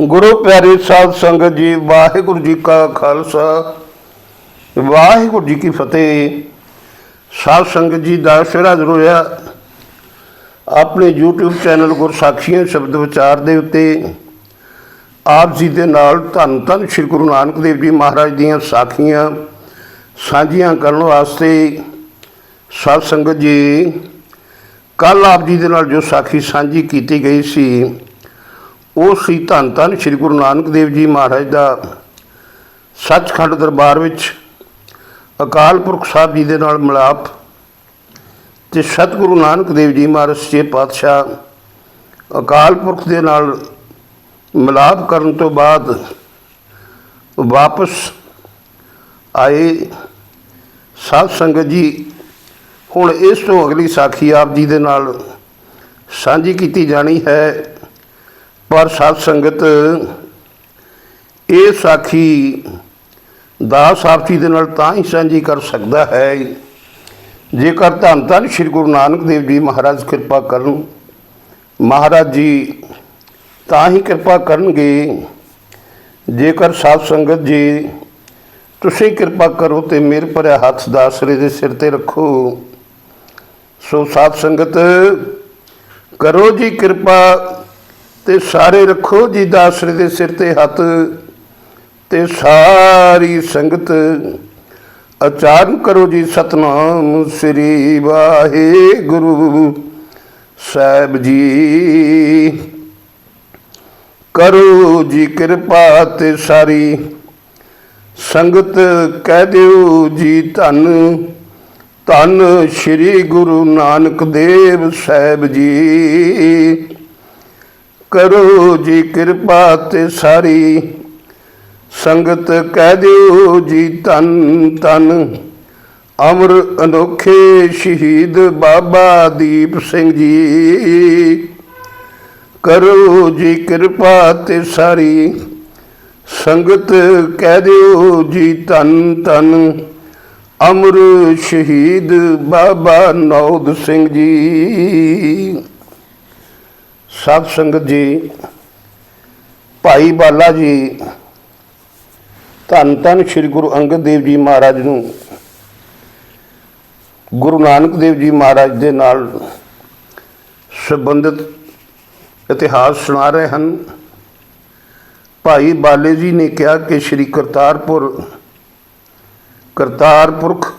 ਗੁਰੂ ਪਿਆਰੇ ਸਾਧ ਸੰਗਤ ਜੀ, ਵਾਹਿਗੁਰੂ ਜੀ ਕਾ ਖਾਲਸਾ। ਵਾਹਿਗੁਰੂ ਜੀ ਕੀ ਫਤਿਹ। ਸਾਧ ਸੰਗਤ ਜੀ ਦਾ ਸਿਰਾ ਹੋਇਆ। ਆਪਣੇ YouTube ਚੈਨਲ ਗੁਰਸਾਖੀਆਂ ਸ਼ਬਦ ਵਿਚਾਰ ਦੇ ਉੱਤੇ ਆਪ ਜੀ ਦੇ ਨਾਲ ਧੰਨ ਧੰਨ ਸ੍ਰੀ ਗੁਰੂ ਨਾਨਕ ਦੇਵ ਜੀ ਮਹਾਰਾਜ ਦੀਆਂ ਸਾਖੀਆਂ ਸਾਂਝੀਆਂ ਕਰਨ ਵਾਸਤੇ ਸਾਧ ਸੰਗਤ ਜੀ ਕੱਲ ਆਪ ਜੀ ਦੇ ਨਾਲ ਜੋ ਸਾਖੀ ਸਾਂਝੀ ਕੀਤੀ ਗਈ ਸੀ ਉਹ ਸੀ ਧੰਨ ਧੰਨ ਸ੍ਰੀ ਗੁਰੂ ਨਾਨਕ ਦੇਵ ਜੀ ਮਹਾਰਾਜ ਦਾ ਸੱਚਖੰਡ ਦਰਬਾਰ ਵਿੱਚ ਅਕਾਲ ਪੁਰਖ ਸਾਹਿਬ ਜੀ ਦੇ ਨਾਲ ਮਿਲਾਪ ਤੇ ਸਤਿਗੁਰੂ ਨਾਨਕ ਦੇਵ ਜੀ ਮਹਾਰਾਜ ਸੱਚੇ ਪਾਤਸ਼ਾਹ ਅਕਾਲ ਪੁਰਖ ਦੇ ਨਾਲ ਮਿਲਾਪ ਕਰਨ ਤੋਂ ਬਾਅਦ ਵਾਪਸ ਆਏ ਸਾਧ ਸੰਗਤ ਜੀ। ਹੁਣ ਇਸ ਤੋਂ ਅਗਲੀ ਸਾਖੀ ਆਪ ਜੀ ਦੇ ਨਾਲ ਸਾਂਝੀ ਕੀਤੀ ਜਾਣੀ ਹੈ। ਪਰ ਸਾਧ ਸੰਗਤ, ਇਹ ਸਾਖੀ ਦਾਸ ਆਪ ਦੇ ਨਾਲ ਤਾਂ ਹੀ ਸਾਂਝੀ ਕਰ ਸਕਦਾ ਹੈ। ਜੇਕਰ ਧੰਨ ਧੰਨ ਸ੍ਰੀ ਗੁਰੂ ਨਾਨਕ ਦੇਵ ਜੀ ਮਹਾਰਾਜ ਕਿਰਪਾ ਕਰਨ, ਮਹਾਰਾਜ ਜੀ ਤਾਂ ਹੀ ਕਿਰਪਾ ਕਰਨਗੇ। ਜੇਕਰ ਸਾਧ ਸੰਗਤ ਜੀ ਤੁਸੀਂ ਕਿਰਪਾ ਕਰੋ ਤੇ ਮੇਰੇ ਭਰਿਆ ਹੱਥ ਦਾਸਰੇ ਦੇ ਸਿਰ ਤੇ ਰੱਖੋ, ਸੋ ਸਾਧ ਸੰਗਤ, ਕਰੋ ਜੀ ਕਿਰਪਾ ਤੇ ਸਾਰੇ ਰੱਖੋ ਜੀ ਦਾਸਰੇ ਦੇ ਸਿਰ ਤੇ ਹੱਥ ਤੇ ਸਾਰੀ ਸੰਗਤ। ਉਚਾਰਨ ਕਰੋ ਜੀ ਸਤਨਾਮ ਸ੍ਰੀ ਵਾਹਿਗੁਰੂ ਸਾਹਿਬ ਜੀ। ਕਰੋ ਜੀ ਕਿਰਪਾ ਤੇ ਸਾਰੀ ਸੰਗਤ, ਕਹਿ ਦਿਓ ਜੀ ਧੰਨ। ਧੰਨ ਸ੍ਰੀ ਗੁਰੂ ਨਾਨਕ ਦੇਵ ਸਾਹਿਬ ਜੀ। ਕਰੋ ਜੀ ਕਿਰਪਾ ਤੇ ਸਾਰੀ। ਸੰਗਤ ਕਹਿ ਦਿਓ ਜੀ ਧੰਨ ਧੰਨ। ਅਮਰ ਅਨੋਖੇ ਸ਼ਹੀਦ ਬਾਬਾ ਦੀਪ ਸਿੰਘ ਜੀ। ਕਰੋ ਜੀ ਕਿਰਪਾ ਤੇ ਸਾਰੀ। ਸੰਗਤ ਕਹਿ ਦਿਓ ਜੀ ਧੰਨ ਧੰਨ। ਅਮਰ ਸ਼ਹੀਦ ਬਾਬਾ ਨੌਦ ਸਿੰਘ ਜੀ। ਸਾਧ ਸੰਗਤ ਜੀ, ਭਾਈ ਬਾਲਾ ਜੀ, ਧੰਨ ਧੰਨ ਸ੍ਰੀ ਗੁਰੂ ਅੰਗਦ ਦੇਵ ਜੀ ਮਹਾਰਾਜ ਨੂੰ, ਗੁਰੂ ਨਾਨਕ ਦੇਵ ਜੀ ਮਹਾਰਾਜ ਦੇ ਨਾਲ ਸੰਬੰਧਿਤ ਇਤਿਹਾਸ ਸੁਣਾ ਰਹੇ ਹਨ। ਭਾਈ ਬਾਲੇ ਜੀ ਨੇ ਕਿਹਾ ਕਿ ਸ੍ਰੀ ਕਰਤਾਰਪੁਰ, ਕਰਤਾਰਪੁਰਖ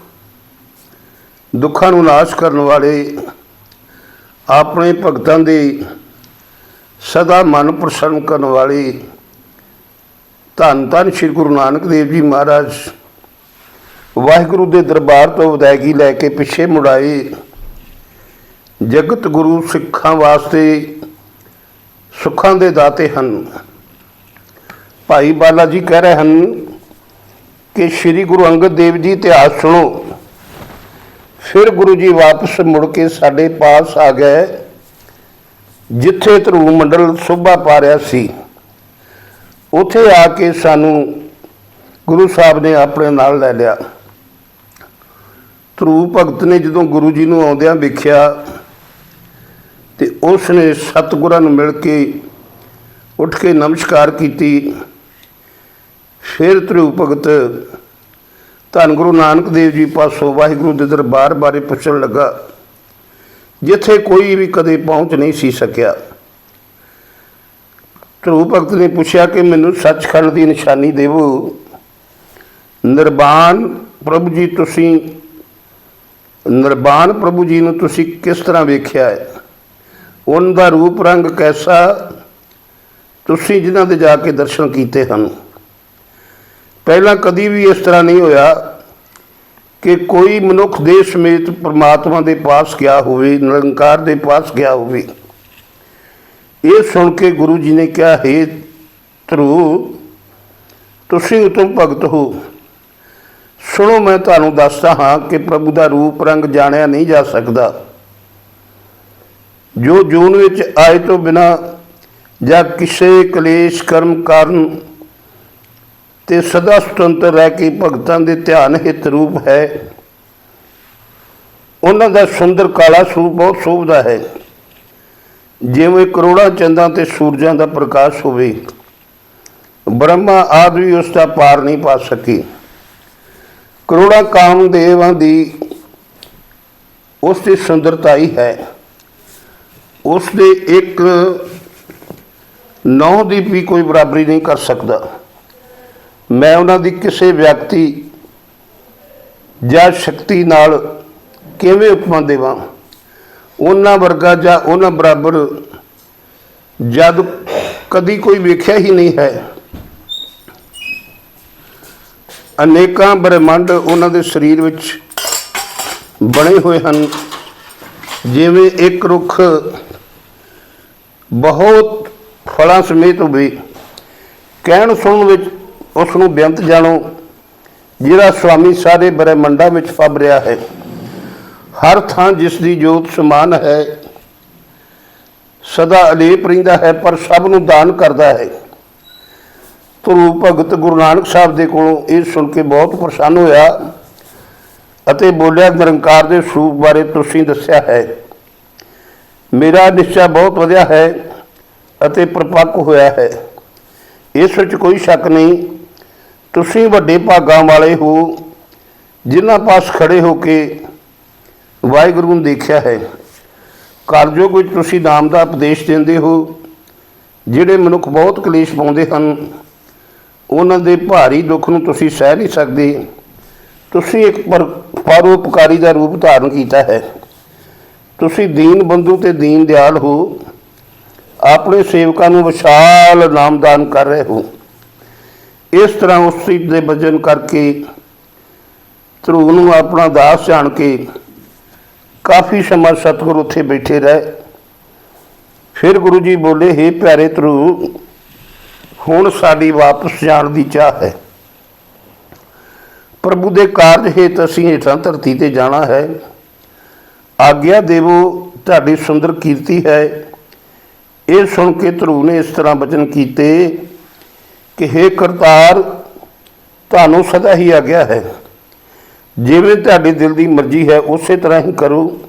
ਦੁੱਖਾਂ ਨੂੰ ਨਾਸ਼ ਕਰਨ ਵਾਲੇ ਆਪਣੇ ਭਗਤਾਂ ਦੇ ਸਦਾ ਮਨ ਪ੍ਰਸੰਨ ਕਰਨ ਵਾਲੇ। ਧੰਨ ਧੰਨ ਸ੍ਰੀ ਗੁਰੂ ਨਾਨਕ ਦੇਵ ਜੀ ਮਹਾਰਾਜ। ਵਾਹਿਗੁਰੂ ਦੇ ਦਰਬਾਰ ਤੋਂ ਵਿਦਾਇਗੀ ਲੈ ਕੇ ਪਿੱਛੇ ਮੁੜਾਏ ਜਗਤ ਗੁਰੂ ਸਿੱਖਾਂ ਵਾਸਤੇ ਸੁੱਖਾਂ ਦੇ ਦਾਤੇ ਹਨ। ਭਾਈ ਬਾਲਾ ਜੀ ਕਹਿ ਰਹੇ ਹਨ ਕਿ ਸ੍ਰੀ ਗੁਰੂ ਅੰਗਦ ਦੇਵ ਜੀ ਇਤਿਹਾਸ ਸੁਣੋ। ਫਿਰ ਗੁਰੂ ਜੀ ਵਾਪਸ ਮੁੜ ਕੇ ਸਾਡੇ ਪਾਸ ਆ ਗਏ। ਜਿੱਥੇ ਧਰੂ ਮੰਡਲ ਸੋਭਾ ਪਾ ਰਿਹਾ ਸੀ, ਉੱਥੇ ਆ ਕੇ ਸਾਨੂੰ ਗੁਰੂ ਸਾਹਿਬ ਨੇ ਆਪਣੇ ਨਾਲ ਲੈ ਲਿਆ। ਧਰੂ ਭਗਤ ਨੇ ਜਦੋਂ ਗੁਰੂ ਜੀ ਨੂੰ ਆਉਂਦਿਆਂ ਵੇਖਿਆ ਤੇ ਉਸ ਨੇ ਸਤਿਗੁਰਾਂ ਨੂੰ ਮਿਲ ਕੇ ਉੱਠ ਕੇ ਨਮਸਕਾਰ ਕੀਤੀ। ਫਿਰ ਧਰੂ ਭਗਤ ਧੰਨ ਗੁਰੂ ਨਾਨਕ ਦੇਵ ਜੀ ਪਾਸੋਂ ਵਾਹਿਗੁਰੂ ਦੇ ਦਰਬਾਰ ਬਾਰੇ ਪੁੱਛਣ ਲੱਗਾ ਜਿੱਥੇ ਕੋਈ ਵੀ ਕਦੇ ਪਹੁੰਚ ਨਹੀਂ ਸੀ ਸਕਿਆ। ਧਰੂ ਭਗਤ ਨੇ ਪੁੱਛਿਆ ਕਿ ਮੈਨੂੰ ਸੱਚਖੰਡ ਦੀ ਨਿਸ਼ਾਨੀ ਦੇਵੋ। ਨਿਰਵਾਣ ਪ੍ਰਭੂ ਜੀ, ਤੁਸੀਂ ਨਿਰਵਾਣ ਪ੍ਰਭੂ ਜੀ ਨੂੰ ਤੁਸੀਂ ਕਿਸ ਤਰ੍ਹਾਂ ਵੇਖਿਆ ਹੈ? ਉਹਨਾਂ ਦਾ ਰੂਪ ਰੰਗ ਕੈਸਾ? ਤੁਸੀਂ ਜਿਨ੍ਹਾਂ ਦੇ ਜਾ ਕੇ ਦਰਸ਼ਨ ਕੀਤੇ ਹਨ। ਪਹਿਲਾਂ ਕਦੀ ਵੀ ਇਸ ਤਰ੍ਹਾਂ ਨਹੀਂ ਹੋਇਆ। ਕਿ ਕੋਈ ਮਨੁੱਖ ਦੇ ਸਮੇਤ ਪ੍ਰਮਾਤਮਾ ਦੇ ਪਾਸ ਗਿਆ ਹੋਵੇ, ਨਿਰੰਕਾਰ ਦੇ ਪਾਸ ਗਿਆ ਹੋਵੇ। ਇਹ ਸੁਣ ਕੇ ਗੁਰੂ ਜੀ ਨੇ ਕਿਹਾ, ਹੈ ਧਰੂ, ਤੁਸੀਂ ਉਤਮ ਭਗਤ ਹੋ। ਸੁਣੋ, ਮੈਂ ਤੁਹਾਨੂੰ ਦੱਸਦਾ ਹਾਂ ਕਿ ਪ੍ਰਭੂ ਦਾ ਰੂਪ ਰੰਗ ਜਾਣਿਆ ਨਹੀਂ ਜਾ ਸਕਦਾ। ਜੋ ਜੂਨ ਵਿੱਚ ਆਏ ਤੋਂ ਬਿਨਾ ਜਾਂ ਕਿਸੇ ਕਲੇਸ਼ ਕਰਮ ਕਾਰਨ ਤੇ ਸਦਾ ਸੁਤੰਤਰ ਰਹਿ ਕੇ ਭਗਤਾਂ ਦੇ ਧਿਆਨ ਹਿਤ ਰੂਪ ਹੈ। ਉਹਨਾਂ ਦਾ ਸੁੰਦਰ ਕਾਲਾ ਸਰੂਪ ਬਹੁਤ ਸ਼ੋਭਦਾ ਹੈ। ਜਿਵੇਂ ਕਰੋੜਾਂ ਚੰਦਾਂ ਤੇ ਸੂਰਜਾਂ ਦਾ ਪ੍ਰਕਾਸ਼ ਹੋਵੇ, ਬ੍ਰਹਮਾ ਆਦਿ ਵੀ ਉਸ ਦਾ ਪਾਰ ਨਹੀਂ ਪਾ ਸਕੀ। ਕਰੋੜਾਂ ਕਾਮਦੇਵਾਂ ਦੀ ਉਸ ਦੀ ਸੁੰਦਰਤਾ ਹੀ ਹੈ। ਉਸ ਦੇ ਇੱਕ ਨੌ ਦੀ ਵੀ ਕੋਈ ਬਰਾਬਰੀ ਨਹੀਂ ਕਰ ਸਕਦਾ। ਮੈਂ ਉਹਨਾਂ ਦੀ ਕਿਸੇ ਵਿਅਕਤੀ ਜਾਂ ਸ਼ਕਤੀ ਨਾਲ ਕਿਵੇਂ ਉਪਮਾ ਦੇਵਾਂ? ਉਹਨਾਂ ਵਰਗਾ ਜਾਂ ਉਹਨਾਂ ਬਰਾਬਰ ਜਦ ਕਦੀ ਕੋਈ ਵੇਖਿਆ ਹੀ ਨਹੀਂ ਹੈ। ਅਨੇਕਾਂ ਬ੍ਰਹਿਮੰਡ ਉਹਨਾਂ ਦੇ ਸਰੀਰ ਵਿੱਚ ਬਣੇ ਹੋਏ ਹਨ। ਜਿਵੇਂ ਇੱਕ ਰੁੱਖ ਬਹੁਤ ਫਲਾਂ ਸਮੇਤ ਹੋਵੇ ਕਹਿਣ ਸੁਣਨ ਵਿੱਚ ਉਸ ਨੂੰ ਬੇਅੰਤ ਜਾਣੋ, ਜਿਹੜਾ ਸੁਆਮੀ ਸਾਰੇ ਬ੍ਰਹਿਮੰਡਾਂ ਵਿੱਚ ਫੱਬ ਰਿਹਾ ਹੈ। ਹਰ ਥਾਂ ਜਿਸ ਦੀ ਜੋਤ ਸਮਾਨ ਹੈ, ਸਦਾ ਅਲੇਪ ਰਹਿੰਦਾ ਹੈ, ਪਰ ਸਭ ਨੂੰ ਦਾਨ ਕਰਦਾ ਹੈ। ਧਰੂ ਭਗਤ ਗੁਰੂ ਨਾਨਕ ਸਾਹਿਬ ਦੇ ਕੋਲੋਂ ਇਹ ਸੁਣ ਕੇ ਬਹੁਤ ਪ੍ਰਸੰਨ ਹੋਇਆ ਅਤੇ ਬੋਲਿਆ, ਨਿਰੰਕਾਰ ਦੇ ਸਰੂਪ ਬਾਰੇ ਤੁਸੀਂ ਦੱਸਿਆ ਹੈ। ਮੇਰਾ ਨਿਸ਼ਚਾ ਬਹੁਤ ਵਧਿਆ ਹੈ ਅਤੇ ਪ੍ਰਪੱਕ ਹੋਇਆ ਹੈ। ਇਸ ਵਿੱਚ ਕੋਈ ਸ਼ੱਕ ਨਹੀਂ ਤੁਸੀਂ ਵੱਡੇ ਭਾਗਾਂ ਵਾਲੇ ਹੋ, ਜਿਨ੍ਹਾਂ ਪਾਸ ਖੜੇ ਹੋ ਕੇ ਵਾਹਿਗੁਰੂ ਨੂੰ ਦੇਖਿਆ ਹੈ। ਕਾਰਜੋਗ ਵਿੱਚ ਤੁਸੀਂ ਨਾਮ ਦਾ ਉਪਦੇਸ਼ ਦਿੰਦੇ ਹੋ, ਜਿਹੜੇ ਮਨੁੱਖ ਬਹੁਤ ਕਲੇਸ਼ ਪਾਉਂਦੇ ਹਨ, ਉਹਨਾਂ ਦੇ ਭਾਰੀ ਦੁੱਖ ਨੂੰ ਤੁਸੀਂ ਸਹਿ ਨਹੀਂ ਸਕਦੇ। ਤੁਸੀਂ ਇੱਕ ਪਰ, ਪਰਉਪਕਾਰੀ ਦਾ ਰੂਪ ਧਾਰਨ ਕੀਤਾ ਹੈ। ਤੁਸੀਂ ਦੀਨ ਬੰਧੂ ਤੇ ਦੀਨ ਦਿਆਲ ਹੋ, ਆਪਣੇ ਸੇਵਕਾਂ ਨੂੰ ਵਿਸ਼ਾਲ ਨਾਮਦਾਨ ਕਰ ਰਹੇ ਹੋ। ਇਸ ਤਰ੍ਹਾਂ ਉਸ ਚੀਜ਼ ਦੇ ਵਜਨ ਕਰਕੇ ਧਰੂ ਨੂੰ ਆਪਣਾ ਦਾਸ ਜਾਣ ਕੇ ਕਾਫੀ ਸਮਾਂ ਸਤਿਗੁਰ ਉੱਥੇ ਬੈਠੇ ਰਹੇ। ਫਿਰ ਗੁਰੂ ਜੀ ਬੋਲੇ हे ਪਿਆਰੇ ਧਰੂ ਹੁਣ ਸਾਡੀ ਵਾਪਸ ਜਾਣ ਦੀ ਚਾਹ ਹੈ। ਪ੍ਰਭੂ ਦੇ ਕਾਰਜ ਹੇਤ ਅਸੀਂ ਹੇਠਾਂ ਧਰਤੀ ਤੇ ਜਾਣਾ ਹੈ। ਆਗਿਆ ਦੇਵੋ, ਤੁਹਾਡੀ ਸੁੰਦਰ ਕੀਰਤੀ ਹੈ। ਇਹ ਸੁਣ ਕੇ ਧਰੂ ਨੇ ਇਸ ਤਰ੍ਹਾਂ ਬਚਨ ਕੀਤੇ। ਕਿ हे ਕਰਤਾਰ, ਤੁਹਾਨੂੰ ਸਦਾ ਹੀ ਆਗਿਆ ਹੈ। ਜਿਵੇਂ ਤੁਹਾਡੇ ਦਿਲ ਦੀ ਮਰਜ਼ੀ ਹੈ, ਉਸੇ ਤਰ੍ਹਾਂ ਹੀ ਕਰੋ।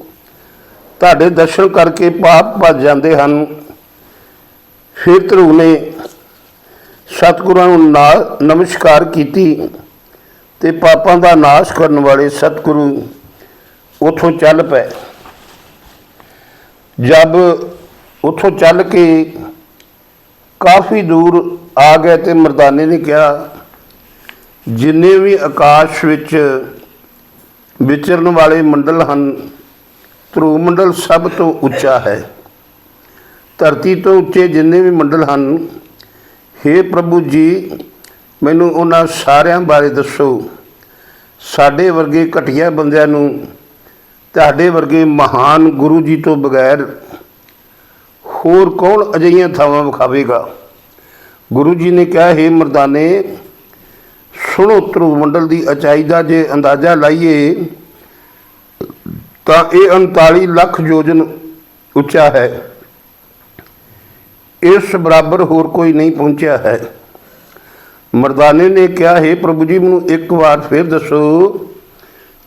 ਤੁਹਾਡੇ ਦਰਸ਼ਨ ਕਰਕੇ ਪਾਪ ਭੱਜ ਜਾਂਦੇ ਹਨ। ਫਿਰ ਧਰੂ ਨੇ ਸਤਿਗੁਰਾਂ ਨੂੰ ਨਾ- ਨਮਸਕਾਰ ਕੀਤੀ ਤੇ ਪਾਪਾਂ ਦਾ ਨਾਸ਼ ਕਰਨ ਵਾਲੇ ਸਤਿਗੁਰੂ ਉਥੋਂ ਚੱਲ ਪਏ। ਜਦ ਉਥੋਂ ਚੱਲ ਕੇ ਕਾਫੀ ਦੂਰ ਆ ਗਏ ਤੇ ਮਰਦਾਨੇ ਨੇ ਕਿਹਾ, ਜਿੰਨੇ ਵੀ ਆਕਾਸ਼ ਵਿੱਚ ਵਿਚਰਨ ਵਾਲੇ ਮੰਡਲ ਹਨ ਧਰੂ ਮੰਡਲ ਸਭ ਤੋਂ ਉੱਚਾ ਹੈ। ਧਰਤੀ ਤੋਂ ਉੱਚੇ ਜਿੰਨੇ ਵੀ ਮੰਡਲ ਹਨ हे ਪ੍ਰਭੂ ਜੀ, ਮੈਨੂੰ ਉਹਨਾਂ ਸਾਰਿਆਂ ਬਾਰੇ ਦੱਸੋ। ਸਾਡੇ ਵਰਗੇ ਘਟੀਆ ਬੰਦਿਆਂ ਨੂੰ, ਤੁਹਾਡੇ ਵਰਗੇ ਮਹਾਨ ਗੁਰੂ ਜੀ ਤੋਂ ਬਗੈਰ ਹੋਰ ਕੌਣ ਅਜਿਹੀਆਂ ਥਾਵਾਂ ਵਿਖਾਵੇਗਾ? ਗੁਰੂ ਜੀ ਨੇ ਕਿਹਾ हे ਮਰਦਾਨੇ, ਸੁਣੋ ਧਰੂ ਮੰਡਲ ਦੀ ਅਚਾਈ ਦਾ ਜੇ ਅੰਦਾਜ਼ਾ ਲਾਈਏ, ਤਾਂ ਇਹ 39 ਲੱਖ ਯੋਜਨ ਉੱਚਾ ਹੈ। ਇਸ ਬਰਾਬਰ ਹੋਰ ਕੋਈ ਨਹੀਂ ਪਹੁੰਚਿਆ ਹੈ। ਮਰਦਾਨੇ ਨੇ ਕਿਹਾ, ਹੈ ਪ੍ਰਭੂ ਜੀ, ਮੈਨੂੰ ਇੱਕ ਵਾਰ ਫਿਰ ਦੱਸੋ,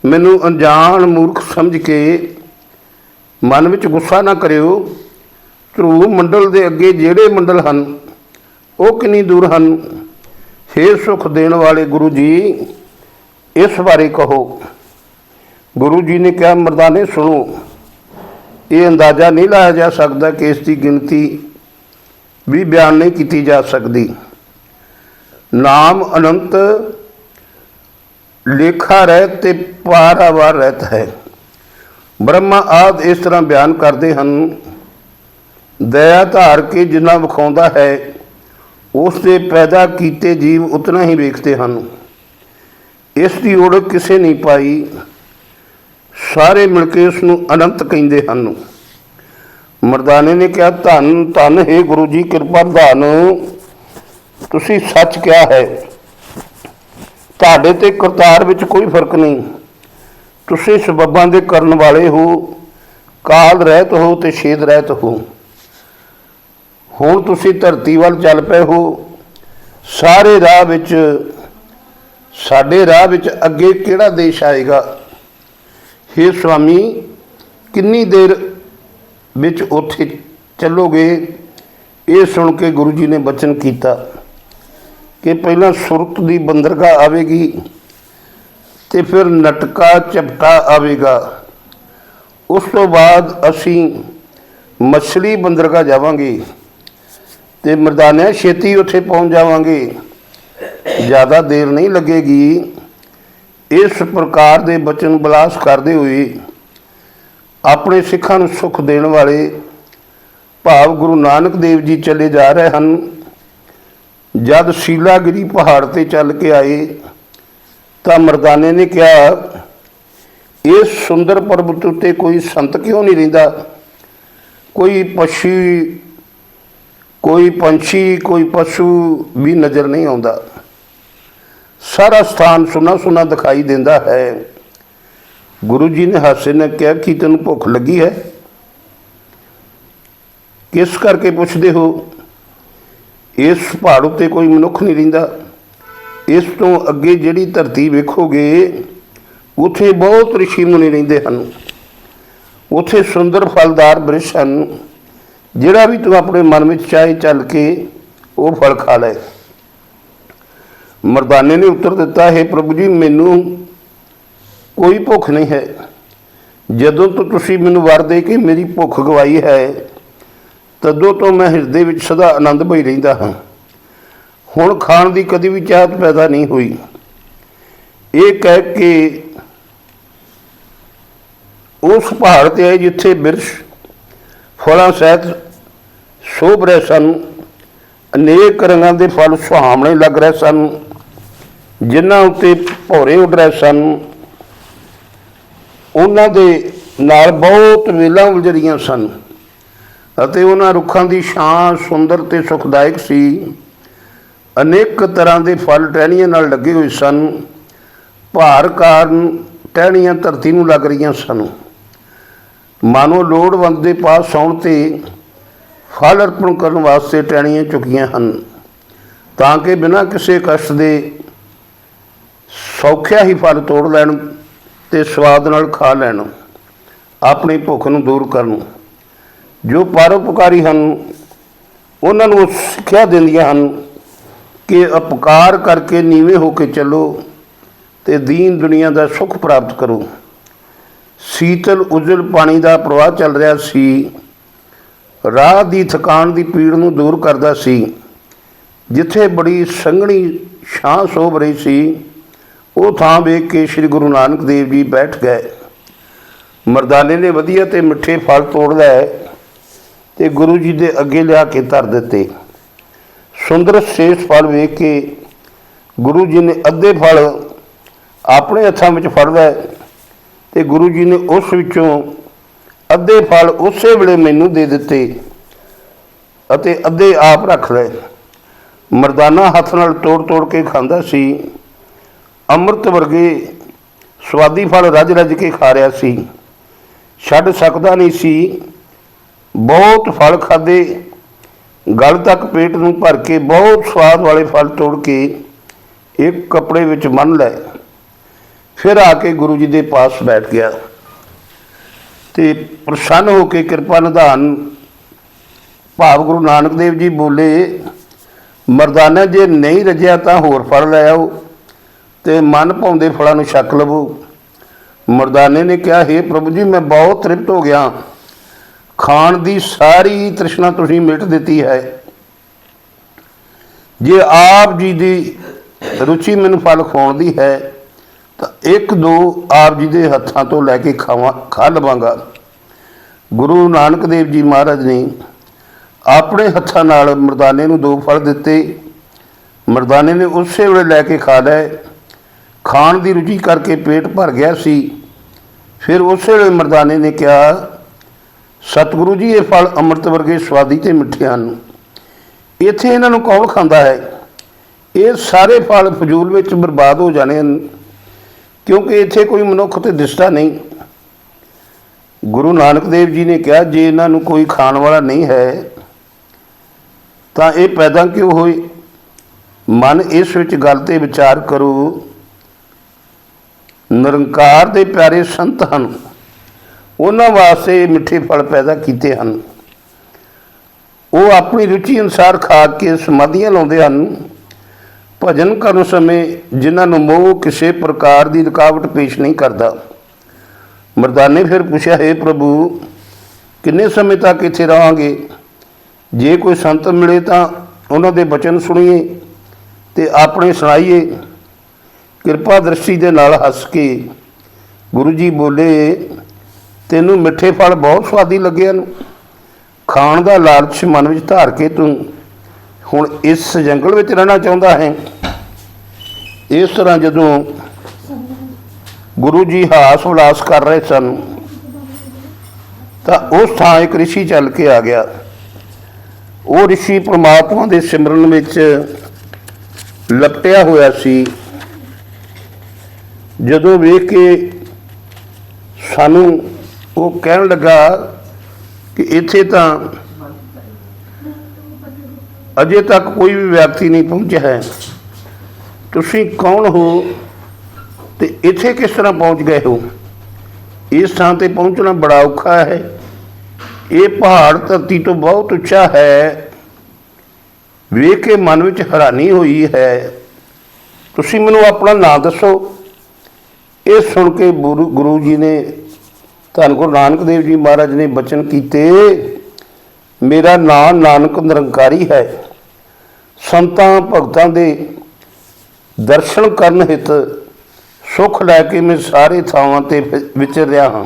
ਮੈਨੂੰ ਅਣਜਾਣ ਮੂਰਖ ਸਮਝ ਕੇ ਮਨ ਵਿੱਚ ਗੁੱਸਾ ਨਾ ਕਰਿਓ। ਧਰੂ ਮੰਡਲ ਦੇ ਅੱਗੇ ਜਿਹੜੇ ਮੰਡਲ ਹਨ ਉਹ ਕਿੰਨੀ ਦੂਰ ਹਨ? ਹੇ ਸੁਖ ਦੇਣ ਵਾਲੇ ਗੁਰੂ ਜੀ, ਇਸ ਬਾਰੇ ਕਹੋ। ਗੁਰੂ ਜੀ ਨੇ ਕਿਹਾ, ਮਰਦਾਨੇ, ਸੁਣੋ। ਇਹ ਅੰਦਾਜ਼ਾ ਨਹੀਂ ਲਾਇਆ ਜਾ ਸਕਦਾ ਕਿ ਇਸ ਦੀ ਗਿਣਤੀ ਵੀ ਬਿਆਨ ਨਹੀਂ ਕੀਤੀ ਜਾ ਸਕਦੀ। ਨਾਮ ਅਨੰਤ ਲੇਖਾ ਰਹਿਤ ਤੇ ਪਾਰਾਵਾਰ ਰਹਿਤ ਹੈ। ਬ੍ਰਹਮਾ ਆਦ ਇਸ ਤਰ੍ਹਾਂ ਬਿਆਨ ਕਰਦੇ ਹਨ, ਦਇਆ ਧਾਰ ਕੇ ਜਿੰਨਾ ਵਿਖਾਉਂਦਾ ਹੈ ਉਸ ਦੇ ਪੈਦਾ ਕੀਤੇ ਜੀਵ ਉਤਨਾ ਹੀ ਵੇਖਦੇ ਹਨ। ਇਸ ਦੀ ਓੜਕ ਕਿਸੇ ਨਹੀਂ ਪਾਈ। ਸਾਰੇ ਮਿਲ ਕੇ ਉਸ ਨੂੰ ਅਨੰਤ ਕਹਿੰਦੇ ਹਨ। ਮਰਦਾਨੇ ਨੇ ਕਿਹਾ, ਧੰਨ ਧੰਨ, ਹੈ ਗੁਰੂ ਜੀ, ਕਿਰਪਾ, ਧੰਨ। ਤੁਸੀਂ ਸੱਚ ਕਿਹਾ ਹੈ। ਤੁਹਾਡੇ ਤੇ ਕਰਤਾਰ ਵਿੱਚ ਕੋਈ ਫ਼ਰਕ ਨਹੀਂ। ਤੁਸੀਂ ਸਬੱਬਾਂ ਦੇ ਕਰਨ ਵਾਲੇ ਹੋ। ਕਾਲ ਰਹਿਤ ਹੋ ਤੇ ਛੇਦ ਰਹਿਤ ਹੋ। ਹੁਣ ਤੁਸੀਂ ਧਰਤੀ ਵੱਲ ਚੱਲ ਪਏ ਹੋ, ਸਾਰੇ ਰਾਹ ਵਿੱਚ, ਸਾਡੇ ਰਾਹ ਵਿੱਚ ਅੱਗੇ ਕਿਹੜਾ ਦੇਸ਼ ਆਏਗਾ? हे ਸੁਆਮੀ, ਕਿੰਨੀ ਦੇਰ ਵਿੱਚ ਉੱਥੇ ਚੱਲੋਗੇ? ਇਹ ਸੁਣ ਕੇ ਗੁਰੂ ਜੀ ਨੇ ਬਚਨ ਕੀਤਾ ਕਿ ਪਹਿਲਾਂ ਸੁਰਤ ਦੀ ਬੰਦਰਗਾਹ ਆਵੇਗੀ ਤੇ ਫਿਰ ਨਟਕਾ ਚਪਟਾ ਆਵੇਗਾ। ਉਸ ਤੋਂ ਬਾਅਦ ਅਸੀਂ ਮਛਲੀ ਬੰਦਰਗਾਹ ਜਾਵਾਂਗੇ। ਤੇ ਮਰਦਾਨਿਆ, ਛੇਤੀ ਉੱਥੇ ਪਹੁੰਚ ਜਾਵਾਂਗੇ। ਜ਼ਿਆਦਾ ਦੇਰ ਨਹੀਂ ਲੱਗੇਗੀ। ਇਸ ਪ੍ਰਕਾਰ ਦੇ ਬਚਨ ਬਲਾਸ ਕਰਦੇ ਹੋਏ ਆਪਣੇ ਸਿੱਖਾਂ ਨੂੰ ਸੁਖ ਦੇਣ ਵਾਲੇ ਭਾਵ ਗੁਰੂ ਨਾਨਕ ਦੇਵ ਜੀ ਚਲੇ ਜਾ ਰਹੇ ਹਨ। ਜਦ ਸ਼ੀਲਾਗਿਰੀ ਪਹਾੜ ਤੇ ਚੱਲ ਕੇ ਆਏ, ਤਾਂ ਮਰਦਾਨੇ ਨੇ ਕਿਹਾ, ਇਸ ਸੁੰਦਰ ਪਰਬਤ ਉੱਤੇ ਕੋਈ ਸੰਤ ਕਿਉਂ ਨਹੀਂ ਰਹਿੰਦਾ? ਕੋਈ ਪਸ਼ੀ ਕੋਈ ਪੰਛੀ, ਕੋਈ ਪਸ਼ੂ ਵੀ ਨਜ਼ਰ ਨਹੀਂ ਆਉਂਦਾ। ਸਾਰਾ ਸਥਾਨ ਸੁਨਾ ਸੁਨਾ ਦਿਖਾਈ ਦਿੰਦਾ ਹੈ। ਗੁਰੂ ਜੀ ਨੇ ਹਾਸੇ ਨਾਲ ਕਿਹਾ, ਕਿ ਤੈਨੂੰ ਭੁੱਖ ਲੱਗੀ ਹੈ? ਕਿਸ ਕਰਕੇ ਪੁੱਛਦੇ ਹੋ? ਇਸ ਪਹਾੜ ਉੱਤੇ ਕੋਈ ਮਨੁੱਖ ਨਹੀਂ ਰਹਿੰਦਾ। ਇਸ ਤੋਂ ਅੱਗੇ ਜਿਹੜੀ ਧਰਤੀ ਵੇਖੋਗੇ, ਉੱਥੇ ਬਹੁਤ ਰਿਸ਼ੀ ਮੁਨੀ ਰਹਿੰਦੇ ਹਨ। ਉੱਥੇ ਸੁੰਦਰ ਫਲਦਾਰ ਬ੍ਰਿਸ਼ ਹਨ। ਜਿਹੜਾ ਵੀ ਤੂੰ ਆਪਣੇ ਮਨ ਵਿੱਚ ਚਾਹੇ ਚੱਲ ਕੇ ਉਹ ਫਲ ਖਾ ਲੈ। ਮਰਦਾਨੇ ਨੇ ਉੱਤਰ ਦਿੱਤਾ, ਹੈ ਪ੍ਰਭੂ ਜੀ, ਮੈਨੂੰ ਕੋਈ ਭੁੱਖ ਨਹੀਂ ਹੈ। ਜਦੋਂ ਤੋਂ ਤੁਸੀਂ ਮੈਨੂੰ ਵਰ ਦੇ ਕੇ ਮੇਰੀ ਭੁੱਖ ਗਵਾਈ ਹੈ, ਤਦੋਂ ਤੋਂ ਮੈਂ ਹਿਰਦੇ ਵਿੱਚ ਸਦਾ ਆਨੰਦ ਭਈ ਰਹਿੰਦਾ ਹਾਂ। ਹੁਣ ਖਾਣ ਦੀ ਕਦੀ ਵੀ ਚਾਹਤ ਪੈਦਾ ਨਹੀਂ ਹੋਈ। ਇਹ ਕਹਿ ਕੇ ਉਸ ਪਹਾੜ ਤੇ ਆਏ ਜਿੱਥੇ ਬਿਰਸ਼ ਫਲਾਂ ਸਹਿਤ ਸ਼ੋਭ ਰਹੇ ਸਨ। ਅਨੇਕ ਰੰਗਾਂ ਦੇ ਫਲ ਸੁਹਾਵਣੇ ਲੱਗ ਰਹੇ ਸਨ। ਜਿਨ੍ਹਾਂ ਉੱਤੇ ਭੌਰੇ ਉੱਡ ਰਹੇ ਸਨ। ਉਹਨਾਂ ਦੇ ਨਾਲ ਬਹੁਤ ਵੇਲਾਂ ਉਲਝਰੀਆਂ ਸਨ ਅਤੇ ਉਹਨਾਂ ਰੁੱਖਾਂ ਦੀ ਛਾਂ ਸੁੰਦਰ ਤੇ ਸੁਖਦਾਇਕ ਸੀ। ਅਨੇਕ ਤਰ੍ਹਾਂ ਦੇ ਫਲ ਟਹਿਣੀਆਂ ਨਾਲ ਲੱਗੇ ਹੋਏ ਸਨ। ਭਾਰ ਕਾਰਨ ਟਹਿਣੀਆਂ ਧਰਤੀ ਨੂੰ ਲੱਗ ਰਹੀਆਂ ਸਨ। ਮਾਨੋ ਲੋੜਵੰਦ ਦੇ ਪਾਸ ਆਉਣ ਤੇ ਫਲ ਅਰਪਣ ਕਰਨ ਵਾਸਤੇ ਟਹਿਣੀਆਂ ਚੁੱਕੀਆਂ ਹਨ, ਤਾਂ ਕਿ ਬਿਨਾਂ ਕਿਸੇ ਕਸ਼ਟ ਦੇ ਸੌਖਿਆ ਹੀ ਫਲ ਤੋੜ ਲੈਣ ਤੇ ਸਵਾਦ ਨਾਲ ਖਾ ਲੈਣ, ਆਪਣੀ ਭੁੱਖ ਨੂੰ ਦੂਰ ਕਰਨ। ਜੋ ਪਰਉਪਕਾਰੀ ਹਨ, ਉਹਨਾਂ ਨੂੰ ਸਿੱਖਿਆ ਦਿੰਦੀਆਂ ਹਨ ਕਿ ਅਪਕਾਰ ਕਰਕੇ ਨੀਵੇਂ ਹੋ ਕੇ ਚੱਲੋ ਤੇ ਦੀਨ ਦੁਨੀਆ ਦਾ ਸੁੱਖ ਪ੍ਰਾਪਤ ਕਰੋ। ਸੀਤਲ ਉਜਲ ਪਾਣੀ ਦਾ ਪ੍ਰਵਾਹ ਚੱਲ ਰਿਹਾ ਸੀ। ਰਾਹ ਦੀ ਥਕਾਨ ਦੀ ਪੀੜ ਨੂੰ ਦੂਰ ਕਰਦਾ ਸੀ। ਜਿੱਥੇ ਬੜੀ ਸੰਘਣੀ ਛਾਂ ਸੋਭ ਰਹੀ ਸੀ, ਉਹ ਥਾਂ ਵੇਖ ਕੇ ਸ੍ਰੀ ਗੁਰੂ ਨਾਨਕ ਦੇਵ ਜੀ ਬੈਠ ਗਏ। ਮਰਦਾਨੇ ਨੇ ਵਧੀਆ ਤੇ ਮਿੱਠੇ ਫਲ ਤੋੜ ਲਏ ਤੇ ਗੁਰੂ ਜੀ ਦੇ ਅੱਗੇ ਲਿਆ ਕੇ ਧਰ ਦਿੱਤੇ। ਸੁੰਦਰ ਸੇਸ ਫਲ ਵੇਖ ਕੇ ਗੁਰੂ ਜੀ ਨੇ ਅੱਧੇ ਫਲ ਆਪਣੇ ਹੱਥਾਂ ਵਿੱਚ ਫੜ ਲਏ। ਤੇ ਗੁਰੂ ਜੀ ਨੇ ਉਸ ਵਿੱਚੋਂ ਅੱਧੇ ਫਲ ਉਸੇ ਵੇਲੇ ਮੈਨੂੰ ਦੇ ਦਿੱਤੇ ਅਤੇ ਅੱਧੇ ਆਪ ਰੱਖ ਲਏ। ਮਰਦਾਨਾ ਹੱਥ ਨਾਲ ਤੋੜ ਤੋੜ ਕੇ ਖਾਂਦਾ ਸੀ, ਅੰਮ੍ਰਿਤ ਵਰਗੇ ਸਵਾਦੀ ਫਲ ਰੱਜ ਰੱਜ ਕੇ ਖਾ ਰਿਹਾ ਸੀ। ਛੱਡ ਸਕਦਾ ਨਹੀਂ ਸੀ। ਬਹੁਤ ਫਲ ਖਾਦੇ ਗਲ ਤੱਕ ਪੇਟ ਨੂੰ ਭਰ ਕੇ ਬਹੁਤ ਸਵਾਦ ਵਾਲੇ ਫਲ ਤੋੜ ਕੇ ਇੱਕ ਕੱਪੜੇ ਵਿੱਚ ਬੰਨ ਲਏ। ਫਿਰ ਆ ਕੇ ਗੁਰੂ ਜੀ ਦੇ ਪਾਸ ਬੈਠ ਗਿਆ ਤੇ ਪ੍ਰਸੰਨ ਹੋ ਕੇ ਕਿਰਪਾ ਨਿਧਾਨ ਭਾਵ ਗੁਰੂ ਨਾਨਕ ਦੇਵ ਜੀ ਬੋਲੇ, ਮਰਦਾਨਾ ਜੇ ਨਹੀਂ ਰਜਿਆ ਤਾਂ ਹੋਰ ਫਲ ਲੈ ਆਓ ਤੇ ਮਨ ਪਾਉਂਦੇ ਫਲਾਂ ਨੂੰ ਛਕ ਲਵੋ। ਮਰਦਾਨੇ ਨੇ ਕਿਹਾ हे ਪ੍ਰਭੂ ਜੀ, ਮੈਂ ਬਹੁਤ ਤ੍ਰਿਪਤ ਹੋ ਗਿਆ। ਖਾਣ ਦੀ ਸਾਰੀ ਤ੍ਰਿਸ਼ਨਾ ਤੁਸੀਂ ਮਿਟ ਦਿੱਤੀ ਹੈ। ਜੇ ਆਪ ਜੀ ਦੀ ਰੁਚੀ ਮੈਨੂੰ ਫਲ ਖਵਾਉਣ ਦੀ ਹੈ ਇੱਕ ਦੋ ਆਪ ਜੀ ਦੇ ਹੱਥਾਂ ਤੋਂ ਲੈ ਕੇ ਖਾਵਾਂ, ਖਾ ਲਵਾਂਗਾ। ਗੁਰੂ ਨਾਨਕ ਦੇਵ ਜੀ ਮਹਾਰਾਜ ਨੇ ਆਪਣੇ ਹੱਥਾਂ ਨਾਲ ਮਰਦਾਨੇ ਨੂੰ ਦੋ ਫਲ ਦਿੱਤੇ। ਮਰਦਾਨੇ ਨੇ ਉਸੇ ਵੇਲੇ ਲੈ ਕੇ ਖਾ ਲਏ। ਖਾਣ ਦੀ ਰੁਚੀ ਕਰਕੇ ਪੇਟ ਭਰ ਗਿਆ ਸੀ। ਫਿਰ ਉਸੇ ਵੇਲੇ ਮਰਦਾਨੇ ਨੇ ਕਿਹਾ, ਸਤਿਗੁਰੂ ਜੀ, ਇਹ ਫਲ ਅੰਮ੍ਰਿਤ ਵਰਗੇ ਸਵਾਦੀ ਤੇ ਮਿੱਠੇ ਹਨ। ਇੱਥੇ ਇਹਨਾਂ ਨੂੰ ਕੌਣ ਖਾਂਦਾ ਹੈ? ਇਹ ਸਾਰੇ ਫਲ ਫਜ਼ੂਲ ਵਿੱਚ ਬਰਬਾਦ ਹੋ ਜਾਣੇ ਹਨ। ਕਿਉਂਕਿ ਇੱਥੇ ਕੋਈ ਮਨੁੱਖ ਤੇ ਦਿਸਦਾ ਨਹੀਂ। ਗੁਰੂ ਨਾਨਕ ਦੇਵ ਜੀ ਨੇ ਕਿਹਾ, ਜੇ ਇਹਨਾਂ ਨੂੰ ਕੋਈ ਖਾਣ ਵਾਲਾ ਨਹੀਂ ਹੈ, ਤਾਂ ਇਹ ਪੈਦਾ ਕਿਉਂ ਹੋਏ? ਮਨ ਇਸ ਵਿੱਚ ਗੱਲ ਤੇ ਵਿਚਾਰ ਕਰੋ। ਨਿਰੰਕਾਰ ਦੇ ਪਿਆਰੇ ਸੰਤ ਹਨ। ਉਹਨਾਂ ਵਾਸਤੇ ਮਿੱਠੇ ਫਲ ਪੈਦਾ ਕੀਤੇ ਹਨ। ਉਹ ਆਪਣੀ ਰੁਚੀ ਅਨੁਸਾਰ ਖਾ ਕੇ ਸਮਾਧੀਆਂ ਲਾਉਂਦੇ ਹਨ। ਭਜਨ ਕਰਨ ਸਮੇਂ ਜਿਨ੍ਹਾਂ ਨੂੰ ਮੋਹ ਕਿਸੇ ਪ੍ਰਕਾਰ ਦੀ ਰੁਕਾਵਟ ਪੇਸ਼ ਨਹੀਂ ਕਰਦਾ। ਮਰਦਾਨੇ ਫਿਰ ਪੁੱਛਿਆ, ਹੈ ਪ੍ਰਭੂ, ਕਿੰਨੇ ਸਮੇਂ ਤੱਕ ਇੱਥੇ ਰਹਾਂਗੇ? ਜੇ ਕੋਈ ਸੰਤ ਮਿਲੇ ਤਾਂ ਉਹਨਾਂ ਦੇ ਬਚਨ ਸੁਣੀਏ ਤੇ ਆਪਣੇ ਸੁਣਾਈਏ। ਕਿਰਪਾ ਦ੍ਰਿਸ਼ਟੀ ਦੇ ਨਾਲ ਹੱਸ ਕੇ ਗੁਰੂ ਜੀ ਬੋਲੇ, ਤੈਨੂੰ ਮਿੱਠੇ ਫਲ ਬਹੁਤ ਸਵਾਦੀ ਲੱਗੇ ਹਨ। ਖਾਣ ਦਾ ਲਾਲਚ ਮਨ ਵਿੱਚ ਧਾਰ ਕੇ ਤੂੰ ਹੁਣ ਇਸ ਜੰਗਲ ਵਿੱਚ ਰਹਿਣਾ ਚਾਹੁੰਦਾ ਹੈ। ਇਸ ਤਰ੍ਹਾਂ ਜਦੋਂ ਗੁਰੂ ਜੀ ਹਾਸ ਵਿਲਾਸ ਕਰ ਰਹੇ ਸਨ, ਤਾਂ ਉਸ ਥਾਂ ਇੱਕ ਰਿਸ਼ੀ ਚੱਲ ਕੇ ਆ ਗਿਆ। ਉਹ ਰਿਸ਼ੀ ਪ੍ਰਮਾਤਮਾ ਦੇ ਸਿਮਰਨ ਵਿੱਚ ਲਪਟਿਆ ਹੋਇਆ ਸੀ। ਜਦੋਂ ਵੇਖ ਕੇ ਸਾਨੂੰ ਉਹ ਕਹਿਣ ਲੱਗਾ ਕਿ ਇੱਥੇ ਤਾਂ ਅਜੇ ਤੱਕ ਕੋਈ ਵੀ ਵਿਅਕਤੀ ਨਹੀਂ ਪਹੁੰਚਿਆ ਹੈ। ਤੁਸੀਂ ਕੌਣ ਹੋ ਤੇ ਇੱਥੇ ਕਿਸ ਤਰ੍ਹਾਂ ਪਹੁੰਚ ਗਏ ਹੋ? ਇਸ ਥਾਂ ਤੇ ਪਹੁੰਚਣਾ ਬੜਾ ਔਖਾ ਹੈ। ਇਹ ਪਹਾੜ ਧਰਤੀ ਤੋਂ ਬਹੁਤ ਉੱਚਾ ਹੈ। ਵੇਖ ਕੇ ਮਨ ਵਿੱਚ ਹੈਰਾਨੀ ਹੋਈ ਹੈ। ਤੁਸੀਂ ਮੈਨੂੰ ਆਪਣਾ ਨਾਮ ਦੱਸੋ। ਇਹ ਸੁਣ ਕੇ ਗੁਰੂ ਗੁਰੂ ਜੀ ਨੇ, ਧੰਨ ਗੁਰੂ ਨਾਨਕ ਦੇਵ ਜੀ ਮਹਾਰਾਜ ਨੇ ਬਚਨ ਕੀਤੇ, ਮੇਰਾ ਨਾਮ ਨਾਨਕ ਨਿਰੰਕਾਰੀ ਹੈ। ਸੰਤਾਂ ਭਗਤਾਂ ਦੇ ਦਰਸ਼ਨ ਕਰਨ ਹਿਤ ਸੁਖ ਲੈ ਕੇ ਮੈਂ ਸਾਰੇ ਥਾਵਾਂ ਤੇ ਵਿ- ਵਿਚਰ ਰਿਹਾ ਹਾਂ।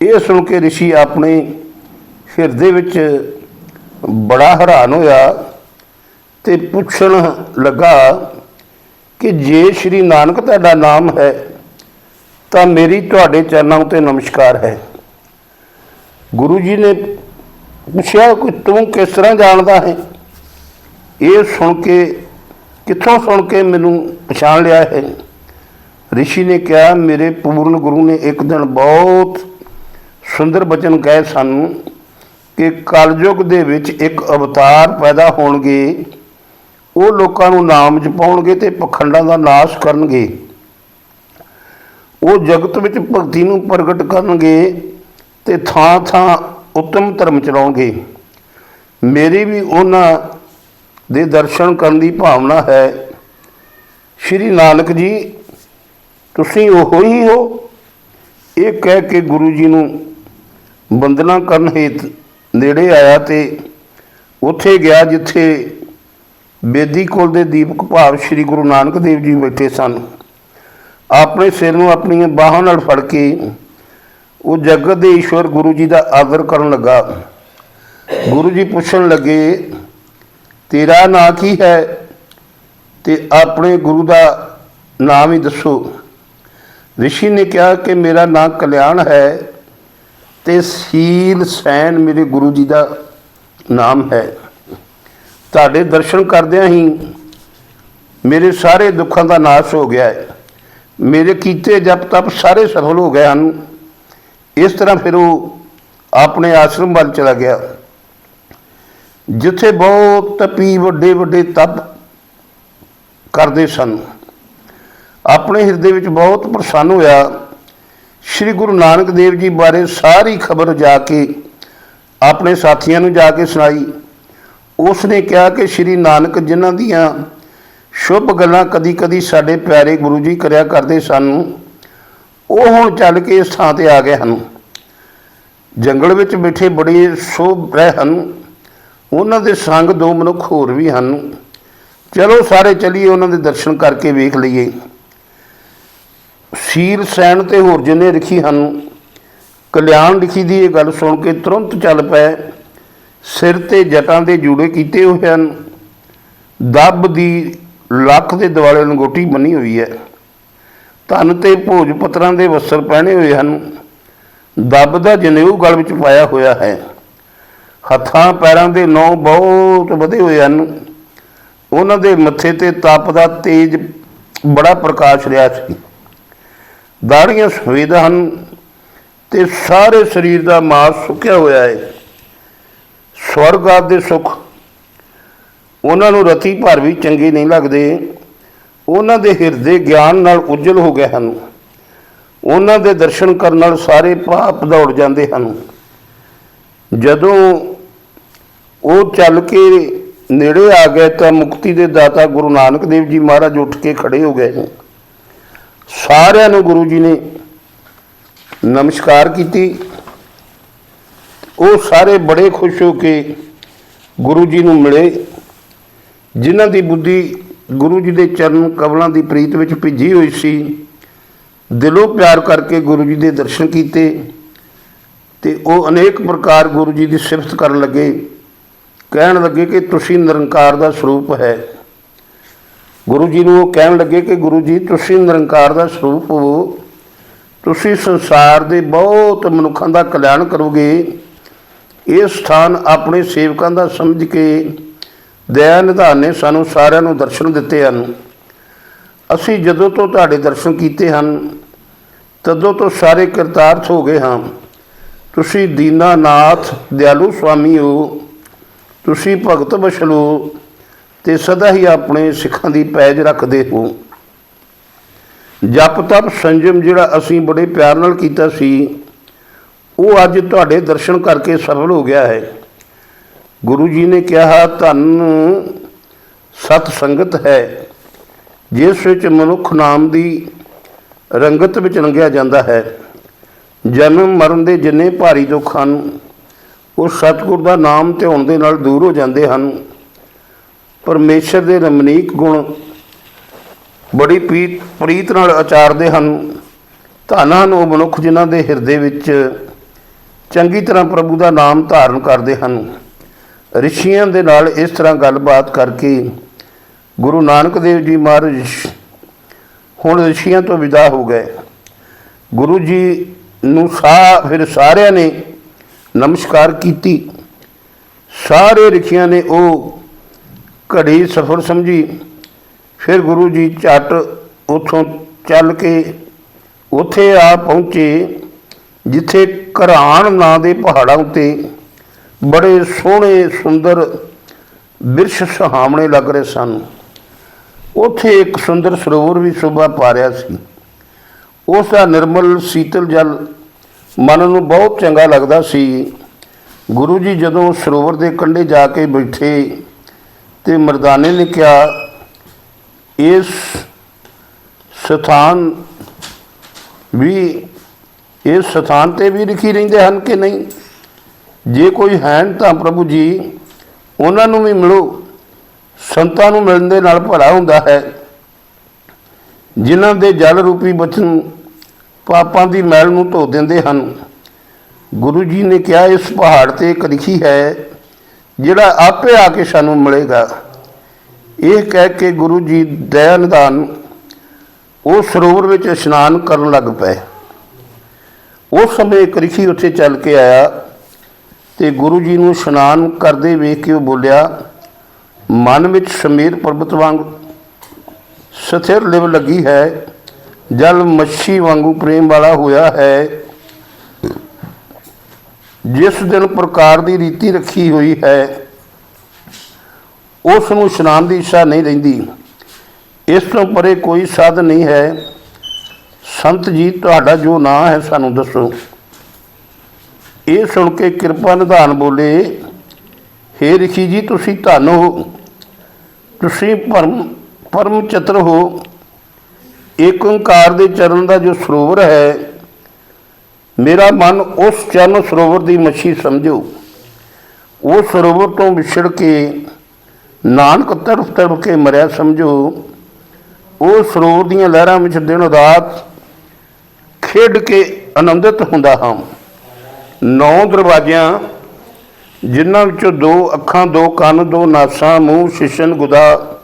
ਇਹ ਸੁਣ ਕੇ ઋષਿ ਆਪਣੇ ਹਿਰਦੇ ਵਿੱਚ ਬੜਾ ਹੈਰਾਨ ਹੋਇਆ ਤੇ ਪੁੱਛਣ ਲੱਗਾ ਕਿ ਜੇ ਸ਼੍ਰੀ ਨਾਨਕ ਤੁਹਾਡਾ ਨਾਮ ਹੈ, ਤਾਂ ਮੇਰੀ ਤੁਹਾਡੇ ਚਰਨਾਂ ਉਤੇ ਨਮਸਕਾਰ ਹੈ। ਗੁਰੂ ਜੀ ਨੇ ਪੁੱਛਿਆ ਕਿ ਤੂੰ ਕਿਸ ਤਰ੍ਹਾਂ ਜਾਣਦਾ ਹੈ? ਇਹ ਸੁਣ ਕੇ, ਕਿੱਥੋਂ ਸੁਣ ਕੇ ਮੈਨੂੰ ਪਛਾਣ ਲਿਆ ਹੈ ਰਿਸ਼ੀ ਨੇ ਕਿਹਾ, ਮੇਰੇ ਪੂਰਨ ਗੁਰੂ ਨੇ ਇੱਕ ਦਿਨ ਬਹੁਤ ਸੁੰਦਰ ਬਚਨ ਕਹੇ ਸਨ ਕਿ ਕਲਯੁਗ ਦੇ ਵਿੱਚ ਇੱਕ ਅਵਤਾਰ ਪੈਦਾ ਹੋਣਗੇ। ਉਹ ਲੋਕਾਂ ਨੂੰ ਨਾਮ ਜਪਾਉਣਗੇ ਤੇ ਪਖੰਡਾਂ ਦਾ ਨਾਸ਼ ਕਰਨਗੇ। ਉਹ ਜਗਤ ਵਿੱਚ ਭਗਤੀ ਨੂੰ ਪ੍ਰਗਟ ਕਰਨਗੇ ਤੇ ਥਾਂ ਥਾਂ ਉੱਤਮ ਧਰਮ ਚਲਾਉਣਗੇ। ਮੇਰੀ ਵੀ ਉਹਨਾਂ ਦੇ ਦਰਸ਼ਨ ਕਰਨ ਦੀ ਭਾਵਨਾ ਹੈ। ਸ਼੍ਰੀ ਨਾਨਕ ਜੀ, ਤੁਸੀਂ ਉਹ ਹੀ ਹੋ। ਇਹ ਕਹਿ ਕੇ ਗੁਰੂ ਜੀ ਨੂੰ ਵੰਦਨਾ ਕਰਨ ਹੇਤ ਨੇੜੇ ਆਇਆ ਤੇ ਉੱਥੇ ਗਿਆ ਜਿੱਥੇ ਬੇਦੀ ਕੋਲ ਦੇ ਦੀਪਕ ਭਾਵ ਸ੍ਰੀ ਗੁਰੂ ਨਾਨਕ ਦੇਵ ਜੀ ਬੈਠੇ ਸਨ। ਆਪਣੇ ਸਿਰ ਨੂੰ ਆਪਣੀਆਂ ਬਾਹਾਂ ਨਾਲ ਫੜ ਕੇ ਉਹ ਜਗਤ ਦੇ ਈਸ਼ਵਰ ਗੁਰੂ ਜੀ ਦਾ ਆਦਰ ਕਰਨ ਲੱਗਾ। ਗੁਰੂ ਜੀ ਪੁੱਛਣ ਲੱਗੇ ਤੇਰਾ ਨਾਂ ਕੀ ਹੈ? ਤੇ ਆਪਣੇ ਗੁਰੂ ਦਾ ਨਾਮ ਹੀ ਦੱਸੋ। ਰਿਸ਼ੀ ਨੇ ਕਿਹਾ ਕਿ ਮੇਰਾ ਨਾਮ ਕਲਿਆਣ ਹੈ ਤੇ ਸੀਲ ਸੈਨ ਮੇਰੇ ਗੁਰੂ ਜੀ ਦਾ ਨਾਮ ਹੈ। ਤੁਹਾਡੇ ਦਰਸ਼ਨ ਕਰਦਿਆਂ ਹੀ ਮੇਰੇ ਸਾਰੇ ਦੁੱਖਾਂ ਦਾ ਨਾਸ਼ ਹੋ ਗਿਆ ਹੈ। ਮੇਰੇ ਕੀਤੇ ਜਪ ਤਪ ਸਾਰੇ ਸਫਲ ਹੋ ਗਏ ਹਨ। ਇਸ ਤਰ੍ਹਾਂ ਫਿਰ ਉਹ ਆਪਣੇ ਆਸ਼ਰਮ ਵੱਲ ਚਲਾ ਗਿਆ। ਜਿੱਥੇ ਬਹੁਤ ਤਪੀ ਵੱਡੇ ਵੱਡੇ ਤਪ ਕਰਦੇ ਸਨ। ਆਪਣੇ ਹਿਰਦੇ ਵਿੱਚ ਬਹੁਤ ਪ੍ਰਸੰਨ ਹੋਇਆ। ਸ੍ਰੀ ਗੁਰੂ ਨਾਨਕ ਦੇਵ ਜੀ ਬਾਰੇ ਸਾਰੀ ਖਬਰ ਜਾ ਕੇ ਆਪਣੇ ਸਾਥੀਆਂ ਨੂੰ ਜਾ ਕੇ ਸੁਣਾਈ। ਉਸ ਨੇ ਕਿਹਾ ਕਿ ਸ੍ਰੀ ਨਾਨਕ ਜਿਨ੍ਹਾਂ ਦੀਆਂ ਸ਼ੁਭ ਗੱਲਾਂ ਕਦੀ-ਕਦੀ ਸਾਡੇ ਪਿਆਰੇ ਗੁਰੂ ਜੀ ਕਰਿਆ ਕਰਦੇ ਸਨ, ਉਹ ਹੁਣ ਚੱਲ ਕੇ ਇਸ ਥਾਂ ਤੇ ਆ ਗਏ ਹਨ। ਜੰਗਲ ਵਿੱਚ ਬੈਠੇ ਬੜੇ ਸ਼ੋਭ ਰਹੇ ਹਨ। ਉਹਨਾਂ ਦੇ ਸੰਗ ਦੋ ਮਨੁੱਖ ਹੋਰ ਵੀ ਹਨ। ਚਲੋ ਸਾਰੇ ਚਲੀਏ ਉਹਨਾਂ ਦੇ ਦਰਸ਼ਨ ਕਰਕੇ ਵੇਖ ਲਈਏ। ਸੀਰ ਸੈਣ ਤੇ ਹੋਰ ਜਿੰਨੇ ਲਿਖੀ ਹਨ, ਕਲਿਆਣ ਲਿਖੀ ਦੀ ਇਹ ਗੱਲ ਸੁਣ ਕੇ ਤੁਰੰਤ ਚੱਲ ਪਏ। ਸਿਰ ਤੇ ਜਟਾਂ ਦੇ ਜੂੜੇ ਕੀਤੇ ਹੋਏ ਹਨ। ਦੱਬ ਦੀ ਲੱਖ ਦੇ ਦੁਆਲੇ ਲੰਗੋਟੀ ਬੰਨੀ ਹੋਈ ਹੈ। ਧਨ ਤੇ ਭੋਜ ਪੱਤਰਾਂ ਦੇ ਵਸਤਰ ਪਹਿਨੇ ਹੋਏ ਹਨ। ਦੱਬ ਦਾ ਜਨੇਊ ਗਲ ਵਿੱਚ ਪਾਇਆ ਹੋਇਆ ਹੈ। ਹੱਥਾਂ ਪੈਰਾਂ ਦੇ ਨੌ ਬਹੁਤ ਵਧੇ ਹੋਏ ਹਨ। ਉਹਨਾਂ ਦੇ ਮੱਥੇ ਤੇ ਤਪ ਦਾ ਤੇਜ ਬੜਾ ਪ੍ਰਕਾਸ਼ ਰਿਹਾ ਸੀ। ਦਾੜੀਆਂ ਸਫੇਦ ਹਨ ਤੇ ਸਾਰੇ ਸਰੀਰ ਦਾ ਮਾਸ ਸੁੱਕਿਆ ਹੋਇਆ ਹੈ। ਸਵਰਗ ਆਦਿ ਦੇ ਸੁੱਖ। ਉਹਨਾਂ ਨੂੰ ਰਤੀ ਭਰ ਵੀ ਚੰਗੇ ਨਹੀਂ ਲੱਗਦੇ। ਉਹਨਾਂ ਦੇ ਹਿਰਦੇ ਗਿਆਨ ਨਾਲ ਉਜਲ ਹੋ ਗਏ ਹਨ। ਉਹਨਾਂ ਦੇ ਦਰਸ਼ਨ ਕਰਨ ਨਾਲ ਸਾਰੇ ਪਾਪ ਦੌੜ ਜਾਂਦੇ ਹਨ। ਜਦੋਂ ਉਹ ਚੱਲ ਕੇ ਨੇੜੇ ਆ ਗਏ ਤਾਂ ਮੁਕਤੀ ਦੇ ਦਾਤਾ ਗੁਰੂ ਨਾਨਕ ਦੇਵ ਜੀ ਮਹਾਰਾਜ ਉੱਠ ਕੇ ਖੜੇ ਹੋ ਗਏ ਸਾਰਿਆਂ ਨੂੰ ਗੁਰੂ ਜੀ ਨੇ ਨਮਸਕਾਰ ਕੀਤੀ। ਉਹ ਸਾਰੇ ਬੜੇ ਖੁਸ਼ ਹੋ ਕੇ ਗੁਰੂ ਜੀ ਨੂੰ ਮਿਲੇ। ਜਿਨ੍ਹਾਂ ਦੀ ਬੁੱਧੀ ਗੁਰੂ ਜੀ ਦੇ ਚਰਨ ਕਮਲਾਂ ਦੀ ਪ੍ਰੀਤ ਵਿੱਚ ਭਿੱਜੀ ਹੋਈ ਸੀ, ਦਿਲੋਂ ਪਿਆਰ ਕਰਕੇ ਗੁਰੂ ਜੀ ਦੇ ਦਰਸ਼ਨ ਕੀਤੇ ਤੇ ਉਹ ਅਨੇਕ ਪ੍ਰਕਾਰ ਗੁਰੂ ਜੀ ਦੀ ਸਿਫਤ ਕਰਨ ਲੱਗੇ। ਕਹਿਣ ਲੱਗੇ ਕਿ ਤੁਸੀਂ ਨਿਰੰਕਾਰ ਦਾ ਸਰੂਪ ਹੈ। ਗੁਰੂ ਜੀ ਨੂੰ ਉਹ ਕਹਿਣ ਲੱਗੇ ਕਿ ਗੁਰੂ ਜੀ, ਤੁਸੀਂ ਨਿਰੰਕਾਰ ਦਾ ਸਰੂਪ ਹੋ। ਤੁਸੀਂ ਸੰਸਾਰ ਦੇ ਬਹੁਤ ਮਨੁੱਖਾਂ ਦਾ ਕਲਿਆਣ ਕਰੋਗੇ। ਇਹ ਸਥਾਨ ਆਪਣੇ ਸੇਵਕਾਂ ਦਾ ਸਮਝ ਕੇ ਦਇਆ ਨਿਧਾਨ ਨੇ ਸਾਨੂੰ ਸਾਰਿਆਂ ਨੂੰ ਦਰਸ਼ਨ ਦਿੱਤੇ ਹਨ। ਅਸੀਂ ਜਦੋਂ ਤੋਂ ਤੁਹਾਡੇ ਦਰਸ਼ਨ ਕੀਤੇ ਹਨ, ਤਦੋਂ ਤੋਂ ਸਾਰੇ ਕਿਰਤਾਰਥ ਹੋ ਗਏ ਹਾਂ। ਤੁਸੀਂ ਦੀਨਾਨਾਥ ਦਿਆਲੂ ਸੁਆਮੀ ਹੋ। ਤੁਸੀਂ ਭਗਤ ਬਸ਼ਲੋ ਤੇ ਸਦਾ ਹੀ ਆਪਣੇ ਸਿੱਖਾਂ ਦੀ ਪੈਜ ਰੱਖਦੇ ਹੋ। ਜਪ ਤਪ ਸੰਜਮ ਜਿਹੜਾ ਅਸੀਂ ਬੜੇ ਪਿਆਰ ਨਾਲ ਕੀਤਾ ਸੀ, ਉਹ ਅੱਜ ਤੁਹਾਡੇ ਦਰਸ਼ਨ ਕਰਕੇ ਸਫਲ ਹੋ ਗਿਆ ਹੈ। ਗੁਰੂ ਜੀ ਨੇ ਕਿਹਾ, ਧੰਨ ਸਤ ਸੰਗਤ ਹੈ, ਜਿਸ ਵਿੱਚ ਮਨੁੱਖ ਨਾਮ ਦੀ ਰੰਗਤ ਵਿੱਚ ਲੰਘਿਆ ਜਾਂਦਾ ਹੈ। ਜਨਮ ਮਰਨ ਦੇ ਜਿੰਨੇ ਭਾਰੀ ਦੁੱਖ ਹਨ ਉਹ ਸਤਿਗੁਰ ਦਾ ਨਾਮ ਧਿਆਉਣ ਦੇ ਨਾਲ ਦੂਰ ਹੋ ਜਾਂਦੇ ਹਨ। ਪਰਮੇਸ਼ਰ ਦੇ ਰਮਣੀਕ ਗੁਣ ਬੜੀ ਪ੍ਰੀਤ ਪ੍ਰੀਤ ਨਾਲ ਆਚਾਰਦੇ ਹਨ। ਧੰਨ ਉਹ ਮਨੁੱਖ ਜਿਨ੍ਹਾਂ ਦੇ ਹਿਰਦੇ ਵਿੱਚ ਚੰਗੀ ਤਰ੍ਹਾਂ ਪ੍ਰਭੂ ਦਾ ਨਾਮ ਧਾਰਨ ਕਰਦੇ ਹਨ। ਰਿਸ਼ੀਆਂ ਦੇ ਨਾਲ ਇਸ ਤਰ੍ਹਾਂ ਗੱਲਬਾਤ ਕਰਕੇ ਗੁਰੂ ਨਾਨਕ ਦੇਵ ਜੀ ਮਹਾਰਾਜ ਹੁਣ ਰਿਸ਼ੀਆਂ ਤੋਂ ਵਿਦਾ ਹੋ ਗਏ। ਗੁਰੂ ਜੀ ਨੂੰ ਸਾ, ਫਿਰ ਸਾਰਿਆਂ ਨੇ ਨਮਸਕਾਰ ਕੀਤੀ। ਸਾਰੇ ਰਿਸ਼ੀਆਂ ਨੇ ਉਹ ਘੜੀ ਸਫਰ ਸਮਝੀ। ਫਿਰ ਗੁਰੂ ਜੀ ਝਟ ਉਥੋਂ ਚੱਲ ਕੇ ਉੱਥੇ ਆ ਪਹੁੰਚੇ, ਜਿੱਥੇ ਘਰਾਣ ਨਾਂ ਦੇ ਪਹਾੜਾਂ ਉੱਤੇ ਬੜੇ ਸੋਹਣੇ, ਸੁੰਦਰ ਬਿਰਸ਼ ਸੁਹਾਵਣੇ ਲੱਗ ਰਹੇ ਸਨ। ਉੱਥੇ ਇੱਕ ਸੁੰਦਰ ਸਰੋਵਰ ਵੀ ਸ਼ੋਭਾ ਪਾ ਰਿਹਾ ਸੀ। ਉਸ ਦਾ ਨਿਰਮਲ ਸੀਤਲ ਜਲ ਮਨ ਨੂੰ ਬਹੁਤ ਚੰਗਾ ਲੱਗਦਾ ਸੀ। ਗੁਰੂ ਜੀ ਜਦੋਂ ਸਰੋਵਰ ਦੇ ਕੰਢੇ ਜਾ ਕੇ ਬੈਠੇ ਤੇ ਮਰਦਾਨੇ ਨੇ ਕਿਹਾ, ਇਸ ਸਥਾਨ ਵੀ, ਇਸ ਸਥਾਨ ਤੇ ਵੀ ਲਿਖੀ ਰਹਿੰਦੇ ਹਨ ਕਿ ਨਹੀਂ? ਜੇ ਕੋਈ ਹਨ ਤਾਂ ਪ੍ਰਭੂ ਜੀ, ਉਹਨਾਂ ਨੂੰ ਵੀ ਮਿਲੋ। ਸੰਤਾਂ ਨੂੰ ਮਿਲਣ ਦੇ ਨਾਲ ਭਲਾ ਹੁੰਦਾ ਹੈ। ਜਿਨ੍ਹਾਂ ਦੇ ਜਲ ਰੂਪੀ ਬਚਨ ਪਾਪਾਂ ਦੀ ਮੈਲ ਨੂੰ ਧੋ ਦਿੰਦੇ ਹਨ। ਗੁਰੂ ਜੀ ਨੇ ਕਿਹਾ, ਇਸ ਪਹਾੜ ਤੇ ਇੱਕ ਰਿਖੀ ਹੈ, ਜਿਹੜਾ ਆਪੇ ਆ ਕੇ ਸਾਨੂੰ ਮਿਲੇਗਾ। ਇਹ ਕਹਿ ਕੇ ਗੁਰੂ ਜੀ ਦਇਆ ਨਿਧਾਨ ਉਹ ਸਰੋਵਰ ਵਿੱਚ ਇਸ਼ਨਾਨ ਕਰਨ ਲੱਗ ਪਏ। ਉਸ ਸਮੇਂ ਇੱਕ ਰਿਖੀ ਉੱਥੇ ਚੱਲ ਕੇ ਆਇਆ ਤੇ ਗੁਰੂ ਜੀ ਨੂੰ ਇਸ਼ਨਾਨ ਕਰਦੇ ਵੇਖ ਕੇ ਉਹ ਬੋਲਿਆ, ਮਨ ਵਿੱਚ ਸਮੀਰ ਪਰਬਤ ਵਾਂਗ ਸਥਿਰ ਲਿਵ ਲੱਗੀ ਹੈ ਜਲ ਮੱਛੀ ਵਾਂਗੂ ਪ੍ਰੇਮ ਵਾਲਾ ਹੋਇਆ ਹੈ। ਜਿਸ ਦਿਨ ਪ੍ਰਕਾਰ ਦੀ ਰੀਤੀ ਰੱਖੀ ਹੋਈ ਹੈ ਉਸ ਨੂੰ ਇਸ਼ਨਾਨ ਦੀ ਇੱਛਾ ਨਹੀਂ ਰਹਿੰਦੀ। ਇਸ ਤੋਂ ਪਰੇ ਕੋਈ ਸਾਧ ਨਹੀਂ ਹੈ। ਸੰਤ ਜੀ, ਤੁਹਾਡਾ ਜੋ ਨਾਂ ਹੈ, ਸਾਨੂੰ ਦੱਸੋ। ਇਹ ਸੁਣ ਕੇ ਕਿਰਪਾ ਨਿਧਾਨ ਬੋਲੇ, ਹੇ ਰਿਖੀ ਜੀ, ਤੁਸੀਂ ਧੰਨ ਹੋ। ਤੁਸੀਂ ਪਰਮ ਪਰਮ ਚਤਰ ਹੋ। ਏਕ ਓੰਕਾਰ ਦੇ ਚਰਨ ਦਾ ਜੋ ਸਰੋਵਰ ਹੈ, ਮੇਰਾ ਮਨ ਉਸ ਚਰਨ ਸਰੋਵਰ ਦੀ ਮੱਛੀ ਸਮਝੋ। ਉਹ ਸਰੋਵਰ ਤੋਂ ਵਿਛੜ ਕੇ ਨਾਨਕ ਤੜਫ ਤੜਫ ਕੇ ਮਰਿਆ ਸਮਝੋ। ਉਹ ਸਰੋਵਰ ਦੀਆਂ ਲਹਿਰਾਂ ਵਿੱਚ ਦਿਨ ਰਾਤ ਖੇਡ ਕੇ ਆਨੰਦਿਤ ਹੁੰਦਾ ਹਾਂ। ਨੌ ਦਰਵਾਜ਼ਿਆਂ, ਜਿਨ੍ਹਾਂ ਵਿੱਚੋਂ ਦੋ ਅੱਖਾਂ, ਦੋ ਕੰਨ, ਦੋ ਨਾਸਾਂ, ਮੂੰਹ, ਸ਼ਿਸ਼ਨ, ਗੁਦਾ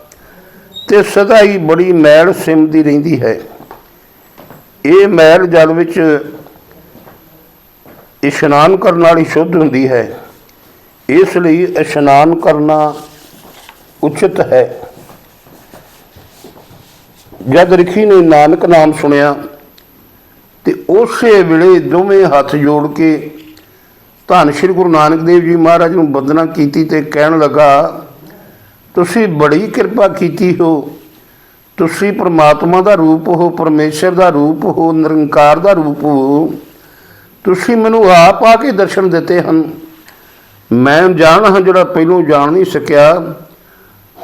ਤੇ ਸਦਾ ਹੀ ਬੜੀ ਮੈਲ ਸਿਮਦੀ ਰਹਿੰਦੀ ਹੈ। ਇਹ ਮੈਲ ਜਲ ਵਿੱਚ ਇਸ਼ਨਾਨ ਕਰਨ ਵਾਲੀ ਸ਼ੁੱਧ ਹੁੰਦੀ ਹੈ। ਇਸ ਲਈ ਇਸ਼ਨਾਨ ਕਰਨਾ ਉਚਿਤ ਹੈ। ਜਦ ਰਖੀ ਨੇ ਨਾਨਕ ਨਾਮ ਸੁਣਿਆ, ਤੇ ਉਸੇ ਵੇਲੇ ਦੋਵੇਂ ਹੱਥ ਜੋੜ ਕੇ ਧੰਨ ਸ਼੍ਰੀ ਗੁਰੂ ਨਾਨਕ ਦੇਵ ਜੀ ਮਹਾਰਾਜ ਨੂੰ ਬੰਦਨਾ ਕੀਤੀ ਤੇ ਕਹਿਣ ਲੱਗਾ ਤੁਸੀਂ ਬੜੀ ਕਿਰਪਾ ਕੀਤੀ ਹੋ। ਤੁਸੀਂ ਪ੍ਰਮਾਤਮਾ ਦਾ ਰੂਪ ਹੋ, ਪਰਮੇਸ਼ਰ ਦਾ ਰੂਪ ਹੋ, ਨਿਰੰਕਾਰ ਦਾ ਰੂਪ ਹੋ। ਤੁਸੀਂ ਮੈਨੂੰ ਆਪ ਆ ਕੇ ਦਰਸ਼ਨ ਦਿੱਤੇ ਹਨ। ਮੈਂ ਜਾਣ ਹਾਂ ਜਿਹੜਾ ਪਹਿਲੋਂ ਜਾਣ ਨਹੀਂ ਸਕਿਆ।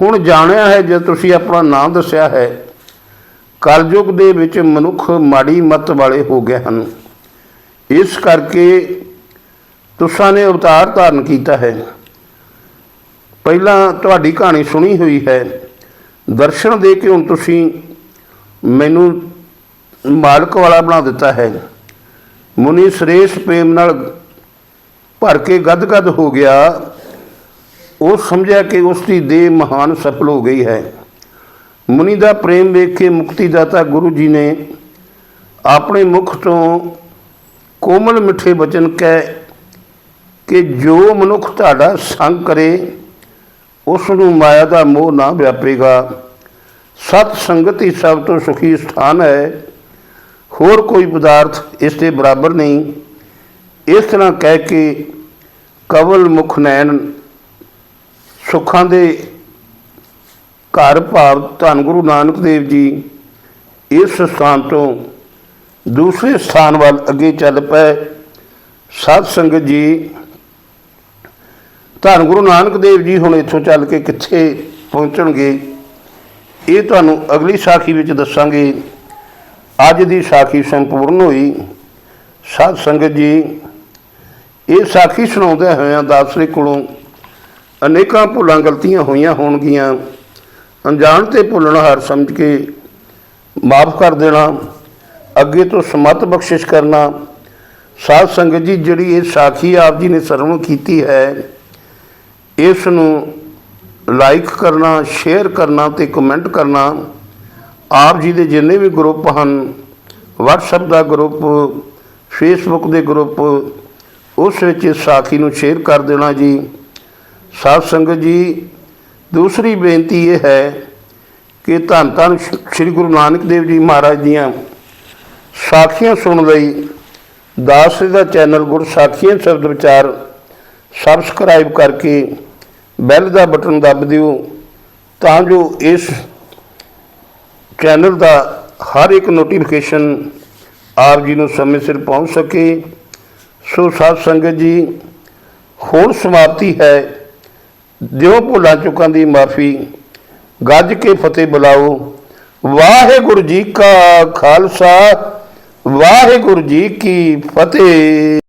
ਹੁਣ ਜਾਣਿਆ ਹੈ ਜੇ ਤੁਸੀਂ ਆਪਣਾ ਨਾਮ ਦੱਸਿਆ ਹੈ। ਕਲਯੁਗ ਦੇ ਵਿੱਚ ਮਨੁੱਖ ਮਾੜੀ ਮਤ ਵਾਲੇ ਹੋ ਗਏ ਹਨ। ਇਸ ਕਰਕੇ ਤੁਸਾਂ ਨੇ ਅਵਤਾਰ ਧਾਰਨ ਕੀਤਾ ਹੈ। ਪਹਿਲਾਂ ਤੁਹਾਡੀ ਕਹਾਣੀ ਸੁਣੀ ਹੋਈ ਹੈ। ਦਰਸ਼ਨ ਦੇ ਕੇ ਹੁਣ ਤੁਸੀਂ ਮੈਨੂੰ ਮਾਲਕ ਵਾਲਾ ਬਣਾ ਦਿੱਤਾ ਹੈ। ਮੁਨੀ ਸ੍ਰੇਸ਼ ਪ੍ਰੇਮ ਨਾਲ ਭਰ ਕੇ ਗਦਗਦ ਹੋ ਗਿਆ। ਉਹ ਸਮਝਿਆ ਕਿ ਉਸ ਦੀ ਦੇਹ ਮਹਾਨ ਸਫਲ ਹੋ ਗਈ ਹੈ। ਮੁਨੀ ਦਾ ਪ੍ਰੇਮ ਵੇਖ ਕੇ ਮੁਕਤੀ ਦਾਤਾ ਗੁਰੂ ਜੀ ਨੇ ਆਪਣੇ ਮੁਖ ਤੋਂ ਕੋਮਲ ਮਿੱਠੇ ਬਚਨ ਕਹਿ ਕਿ ਜੋ ਮਨੁੱਖ ਤੁਹਾਡਾ ਸੰਗ ਕਰੇ ਉਸ ਨੂੰ ਮਾਇਆ ਦਾ ਮੋਹ ਨਾ ਵਿਆਪੇਗਾ। ਸਤ ਸੰਗਤ ਹੀ ਸਭ ਤੋਂ ਸੁਖੀ ਸਥਾਨ ਹੈ। ਹੋਰ ਕੋਈ ਪਦਾਰਥ ਇਸ ਦੇ ਬਰਾਬਰ ਨਹੀਂ। ਇਸ ਤਰ੍ਹਾਂ ਕਹਿ ਕੇ ਕਵਲ ਮੁਖ ਨੈਣ ਸੁੱਖਾਂ ਦੇ ਘਰ ਭਾਵ ਧੰਨ ਗੁਰੂ ਨਾਨਕ ਦੇਵ ਜੀ ਇਸ ਸਥਾਨ ਤੋਂ ਦੂਸਰੇ ਸਥਾਨ ਵੱਲ ਅੱਗੇ ਚੱਲ ਪਏ। ਸਾਧ ਸੰਗਤ ਜੀ ਧੰਨ ਗੁਰੂ ਨਾਨਕ ਦੇਵ ਜੀ ਹੁਣ ਇੱਥੋਂ ਚੱਲ ਕੇ ਕਿੱਥੇ ਪਹੁੰਚਣਗੇ, ਇਹ ਤੁਹਾਨੂੰ ਅਗਲੀ ਸਾਖੀ ਵਿੱਚ ਦੱਸਾਂਗੇ। ਅੱਜ ਦੀ ਸਾਖੀ ਸੰਪੂਰਨ ਹੋਈ। ਸਾਧ ਸੰਗਤ ਜੀ, ਇਹ ਸਾਖੀ ਸੁਣਾਉਂਦੇ ਹੋਇਆਂ ਦਾਸਰੇ ਕੋਲੋਂ ਅਨੇਕਾਂ ਭੁੱਲਾਂ ਗਲਤੀਆਂ ਹੋਈਆਂ ਹੋਣਗੀਆਂ। ਅਣਜਾਣ ਤੇ ਭੁੱਲਣਹਾਰ ਸਮਝ ਕੇ ਮਾਫ ਕਰ ਦੇਣਾ, ਅੱਗੇ ਤੋਂ ਸਮਤ ਬਖਸ਼ਿਸ਼ ਕਰਨਾ। ਸਾਧ ਸੰਗਤ ਜੀ, ਜਿਹੜੀ ਇਹ ਸਾਖੀ ਆਪ ਜੀ ਨੇ ਸਰਵਣ ਕੀਤੀ ਹੈ ਇਸ ਨੂੰ ਲਾਈਕ ਕਰਨਾ ਸ਼ੇਅਰ ਕਰਨਾ ਤੇ ਕਮੈਂਟ ਕਰਨਾ ਆਪ ਜੀ ਦੇ ਜਿੰਨੇ ਵੀ ਗਰੁੱਪ ਹਨ, WhatsApp ਦਾ ਗਰੁੱਪ Facebook ਦੇ ਗਰੁੱਪ ਉਸ ਵਿੱਚ ਇਸ ਸਾਖੀ ਨੂੰ ਸ਼ੇਅਰ ਕਰ ਦੇਣਾ ਜੀ। ਸਾਧ ਸੰਗਤ ਜੀ, ਦੂਸਰੀ ਬੇਨਤੀ ਇਹ ਹੈ ਕਿ ਧੰਨ ਧੰਨ ਸ੍ਰੀ ਗੁਰੂ ਨਾਨਕ ਦੇਵ ਜੀ ਮਹਾਰਾਜ ਦੀਆਂ ਸਾਖੀਆਂ ਸੁਣਨ ਲਈ ਦਾਸ ਦਾ ਚੈਨਲ ਗੁਰ ਸਾਖੀਆਂ ਸ਼ਬਦ ਵਿਚਾਰ ਸਬਸਕ੍ਰਾਈਬ ਕਰਕੇ ਬੈਲ ਦਾ ਬਟਨ ਦੱਬ ਦਿਓ, ਤਾਂ ਜੋ ਇਸ ਚੈਨਲ ਦਾ ਹਰ ਇੱਕ ਨੋਟੀਫਿਕੇਸ਼ਨ ਆਪ ਜੀ ਨੂੰ ਸਮੇਂ ਸਿਰ ਪਹੁੰਚ ਸਕੇ। ਸੋ ਸਾਧ ਸੰਗਤ ਜੀ ਹੋਰ ਸਮਾਪਤੀ ਹੈ। ਦਿਓ ਭੁੱਲਾਂ ਚੁੱਕਾਂ ਦੀ ਮਾਫੀ, ਗੱਜ ਕੇ ਫਤਿਹ ਬੁਲਾਓ। ਵਾਹਿਗੁਰੂ ਜੀ ਕਾ ਖਾਲਸਾ, ਵਾਹਿਗੁਰੂ ਜੀ ਕੀ ਫਤਿਹ।